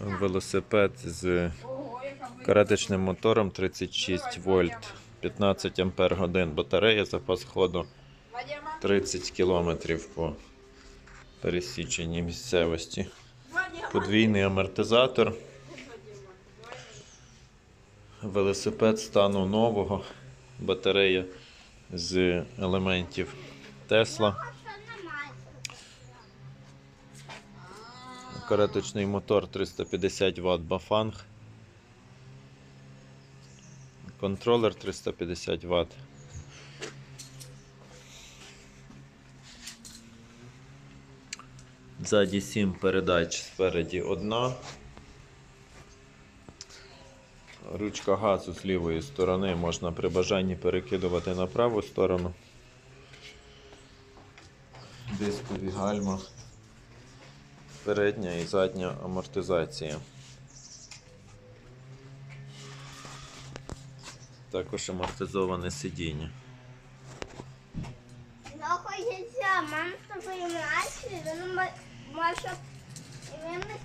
велосипед з каретичним мотором 36 вольт, 15 ампер годин. Батарея, запас ходу 30 кілометрів по пересіченій місцевості. Подвійний амортизатор. Велосипед стану нового. Батарея з елементів Тесла. Кареточний мотор 350 Вт Бафанг. Контролер 350 Вт. Ззаді 7 передач, спереді одна. Ручка газу з лівої сторони можна при бажанні перекидувати на праву сторону. Дискові гальма. Передня і задня амортизація. Також амортизоване сидіння. Ну, хочеться, мам щоб тобою младший, він може